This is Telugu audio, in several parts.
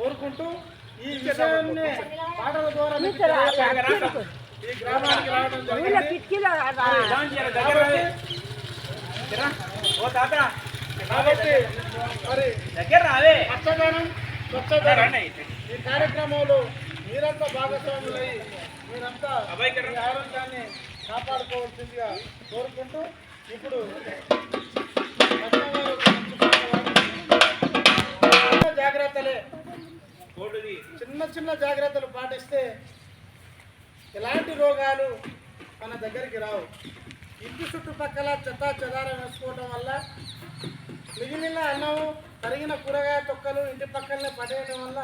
కోరుకుంటూ ఈ విషయాన్ని పాటల ద్వారా ఈ గ్రామానికి రావడం కాబట్టి మరి దగ్గర రావే. పచ్చదనం స్వచ్ఛదనం ఈ కార్యక్రమంలో మీరంతా భాగస్వాములై మీరంతా ఆరోగ్యాన్ని కాపాడుకోవాల్సిందిగా కోరుకుంటూ ఇప్పుడు చిన్న చిన్న జాగ్రత్తలు పాటిస్తే ఎలాంటి రోగాలు మన దగ్గరికి రావు. ఇంటి చుట్టుపక్కల చెత్త చెదారం వేసుకోవడం వల్ల మిగిలిన అన్నం తరిగిన కూరగాయ తొక్కలు ఇంటి పక్కనే పడేయడం వల్ల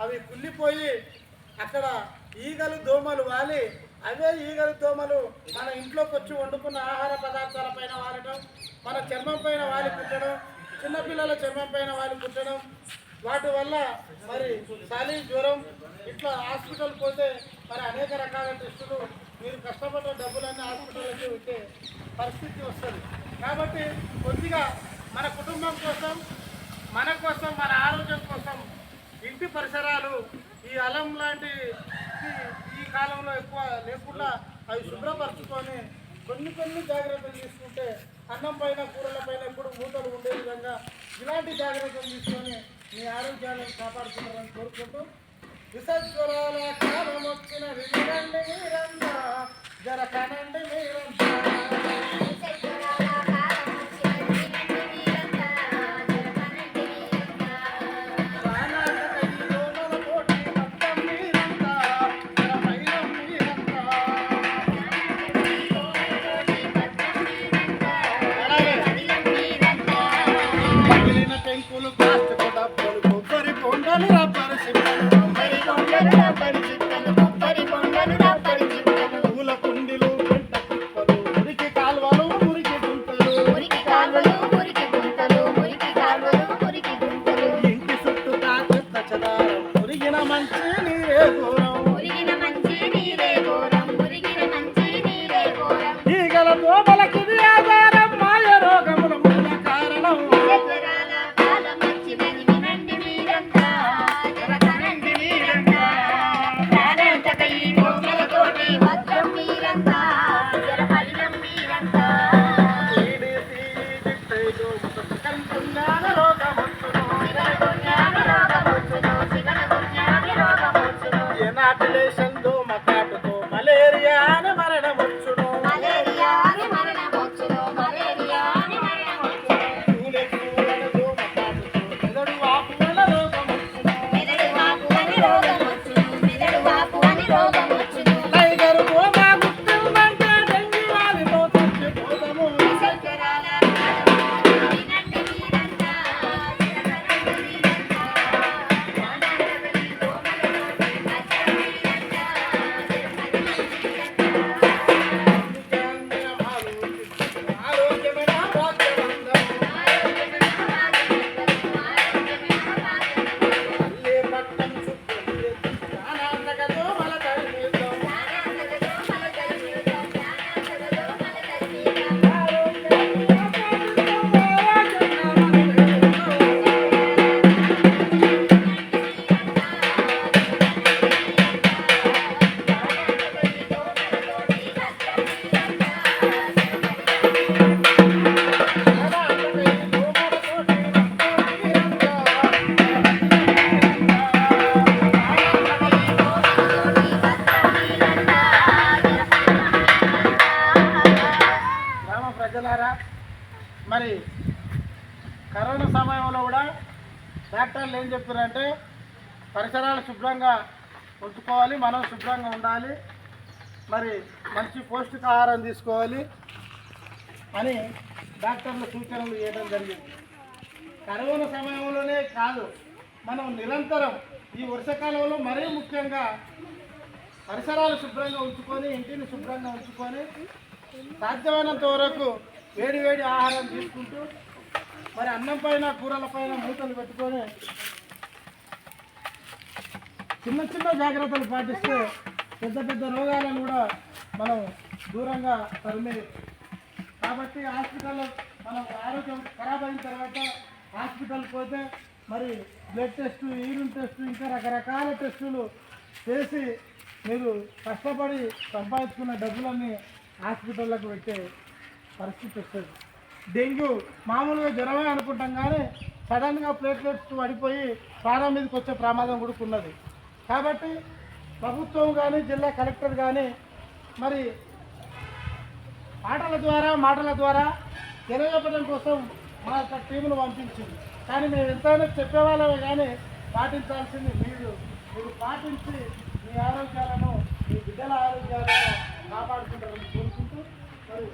అవి కుళ్ళిపోయి అక్కడ ఈగలు దోమలు వాలి. అవే ఈగలు దోమలు మన ఇంట్లోకి వచ్చి వండుకున్న ఆహార పదార్థాల పైన వాలటం మన చర్మం పైన వాలి కుట్టడం చిన్నపిల్లల చర్మం పైన వాలి కుట్టడం వాటి వల్ల మరి చలి జ్వరం ఇట్లా హాస్పిటల్ పోతే మరి అనేక రకాల టెస్టులు మీరు కష్టపడ్డ డబ్బులన్నీ హాస్పిటల్కి ఉంటే పరిస్థితి వస్తుంది. కాబట్టి కొద్దిగా మన కుటుంబం కోసం మన కోసం మన ఆరోగ్యం కోసం ఇంటి పరిసరాలు ఈ అలం లాంటి ఈ- కాలంలో ఎక్కువ లేకుండా అవి శుభ్రపరచుకొని కొన్ని కొన్ని జాగ్రత్తలు తీసుకుంటే అన్నం పైన కూరల పైన ఎప్పుడు మూతలు ఉండే విధంగా ఇలాంటి జాగ్రత్తలు తీసుకొని మీ ఆరోగ్యాలను కాపాడుతున్నారని కోరుకుంటూ విసజ్వరాల కాలం వచ్చిన వినండి మీరంతా. జర కనండి మీరంతా. ఈ దోమల আমি దిట్టైదు కంటున్నాన మరి కరోనా సమయంలో కూడా డాక్టర్లు ఏం చెప్తున్నారంటే పరిసరాలు శుభ్రంగా ఉంచుకోవాలి మనం శుభ్రంగా ఉండాలి మరి మంచి పౌష్టికాహారం తీసుకోవాలి అని డాక్టర్ల సూచనలు చేయడం జరిగింది. కరోనా సమయంలోనే కాదు మనం నిరంతరం ఈ వర్షాకాలంలో మరీ ముఖ్యంగా పరిసరాలు శుభ్రంగా ఉంచుకొని ఇంటిని శుభ్రంగా ఉంచుకొని సాధ్యమైనంత వరకు వేడి వేడి ఆహారం తీసుకుంటూ మరి అన్నం పైన కూరల పైన మూతలు పెట్టుకొని చిన్న చిన్న జాగ్రత్తలు పాటిస్తే పెద్ద పెద్ద రోగాలను కూడా మనం దూరంగా తరిమే కాబట్టి హాస్పిటల్లో మనం ఆరోగ్యం ఖరాబ్ అయిన తర్వాత హాస్పిటల్ పోతే మరి బ్లడ్ టెస్ట్ యూరిన్ టెస్ట్ ఇంకా రకరకాల టెస్టులు చేసి మీరు కష్టపడి సంపాదించుకున్న డబ్బులన్నీ హాస్పిటల్లకు పెట్టే పరిస్థితి వస్తుంది. డెంగ్యూ మామూలుగా జ్వరమే అనుకుంటాం కానీ సడన్గా ప్లేట్లెట్స్ పడిపోయి ప్రాణం మీదకి వచ్చే ప్రమాదం కూడా ఉన్నది. కాబట్టి ప్రభుత్వం కానీ జిల్లా కలెక్టర్ కానీ మరి ఆటల ద్వారా మాటల ద్వారా తెలియజెప్పడం కోసం మా యొక్క టీమును పంపించింది. కానీ మేము ఎంతైనా చెప్పేవాళ్ళమే కానీ పాటించాల్సింది మీరు. మీరు పాటించి మీ ఆరోగ్యాలను మీ బిడ్డల ఆరోగ్యాలను కాపాడుకుంటారని కోరుకుంటూ మరి